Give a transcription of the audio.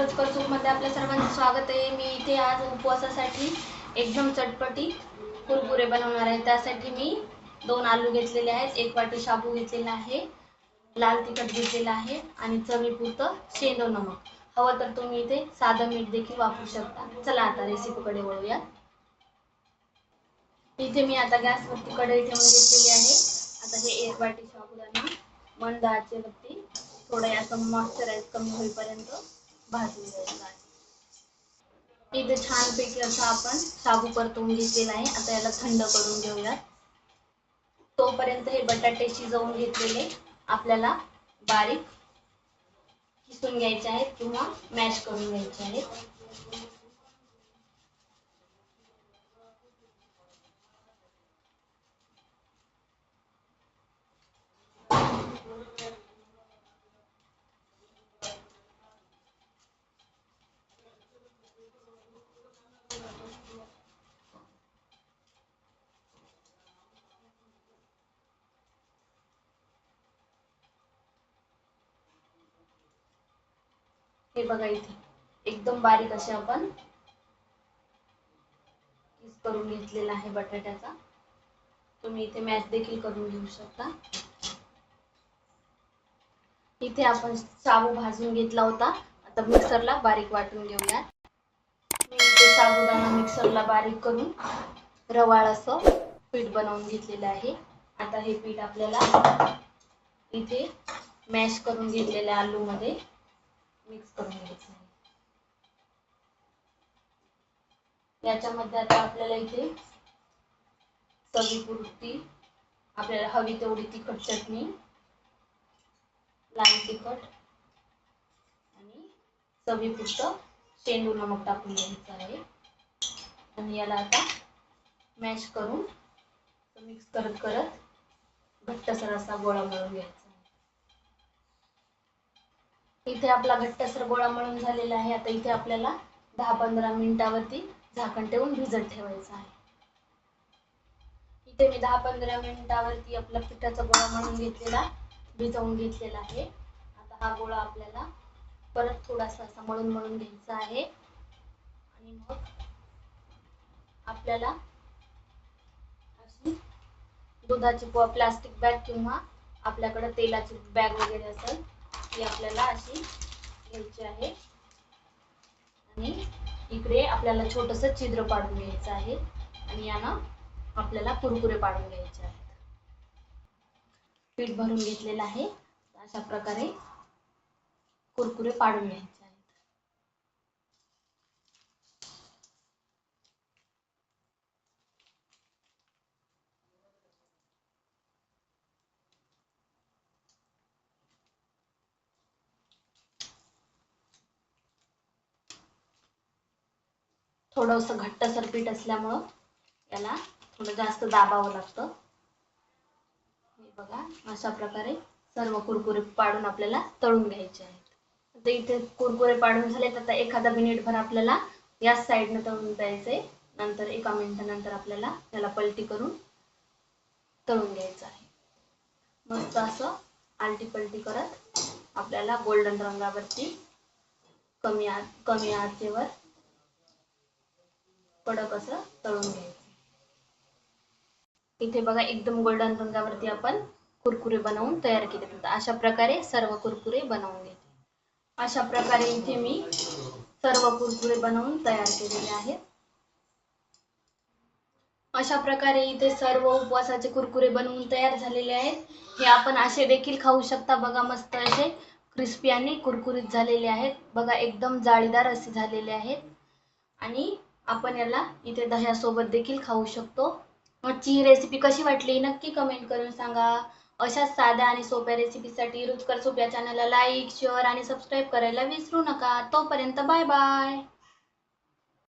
रुचकरमध्ये आपल्या सर्वांचं स्वागत आहे. मी इथे आज उपवासासाठी एकदम चटपटी कुरकुरे बनवणार आहे. त्यासाठी मी दोन आलू घेतलेले आहेत. एक वाटी शाबू घेतलेला आहे. लाल तिखट घेतलेलं आहे. आणि चवीपुरतं शेंदो नमक. हवं तर तुम्ही इथे साधं मीठ देखील वापरू शकता. चला आता रेसिपीकडे वळूया. इथे मी आता गॅसवरती कढई ठेवून घेतलेली आहे. आता हे एक वाटी साबुदाणा मंद आचेवरती थोडं असं मॉइश्चराईज कमी होईपर्यंत भाजून घ्यायचं आहे इथे छानपैकी असं आपण साबू परतवून घेतलेला आहे. आता याला थंड करून घेऊयात. तोपर्यंत हे बटाटे शिजवून घेतलेले आपल्याला बारीक किसून घ्यायचे आहेत किंवा मॅश करून घ्यायचे आहेत. हे बघा इथे. एकदम बारीक असे आपण किस करून घेतलेला आहे बटाट्याचा. तुम्ही इथे मॅच देखील करून घेऊ शकता. इथे आपण साबू भाजून घेतला होता. आता मिक्सरला बारीक वाटून घेऊया मी इथे साबुदाणा मिक्सरला बारीक करून रवाळ असं पीठ बनवून घेतलेलं आहे. आता हे पीठ आपल्याला इथे मॅश करून घेतलेल्या आलूमध्ये मिक्स करून घ्यायचं याच्यामध्ये आता आपल्याला इथे चवीपुरती आपल्याला हवी तेवढी तिखट चटणी लाल तिखट आणि चवीपुरतं शेंडू नमक टाकून घ्यायचं आहे. आणि याला आता मॅश करून मिक्स करत करत घट्टसर असा गोळा मिळून घ्यायचा. इथे आपला घट्टसर गोळा मळून झालेला आहे. आता इथे आपल्याला दहा पंधरा मिनिटावरती झाकण ठेवून भिजत ठेवायचं आहे. इथे मी दहा पंधरा मिनिटावरती आपला पिठाचा गोळा मळून घेतलेला भिजवून घेतलेला आहे. आता हा गोळा आपल्याला परत थोडासा असा मळून मळून घ्यायचा आहे. आणि मग आपल्याला अशी दुधाची प्लास्टिक बॅग किंवा आपल्याकडे तेलाची बॅग वगैरे असेल ही आपल्याला अशी घ्यायची आहे. आणि इकडे आपल्याला छोटस छिद्र पाडून घ्यायचं आहे. आणि यानं आपल्याला कुरकुरे पाडून घ्यायचे आहेत. पीठ भरून घेतलेलं आहे. अशा प्रकारे कुरकुरे पाडून घ्यायचे आहेत थोडंसं घट्टसर पीठ असल्यामुळं याला थोडं जास्त दाबावं लागतं. हे बघा अशा प्रकारे सर्व कुरकुरे पाडून आपल्याला तळून घ्यायचे आहेत. आता इथे कुरकुरे पाडून झाले तर एखादा मिनिटभर आपल्याला याच साईडनं तळून द्यायचंय. नंतर एका मिनिटानंतर आपल्याला त्याला पलटी करून तळून घ्यायचं आहे. मस्त असं आलटी पलटी करत आपल्याला गोल्डन रंगावरती कमी आ कमी आचेवर कडक असं तळून घ्यायचं. इथे बघा एकदम गोल्डन रंगावरती आपण कुरकुरे बनवून तयार केले अशा प्रकारे सर्व कुरकुरे बनवून घेते. अशा प्रकारे इथे मी सर्व कुरकुरे बनवून तयार केलेले आहेत. अशा प्रकारे इथे सर्व उपवासाचे कुरकुरे बनवून तयार झालेले आहेत. हे आपण असे देखील खाऊ शकता. बघा मस्त असे क्रिस्पी आणि कुरकुरीत झालेले आहेत. बघा एकदम जाळीदार असे झालेले आहेत. आणि आपण याला इथे दह्यासोबत देखील खाऊ शकतो. मगची ही रेसिपी कशी वाटली? नक्की कमेंट करून सांगा. अशाच साध्या आणि सोप्या रेसिपीसाठी रुचकर सोप्या चॅनलला लाईक शेअर आणि सबस्क्राईब करायला विसरू नका. तोपर्यंत बाय बाय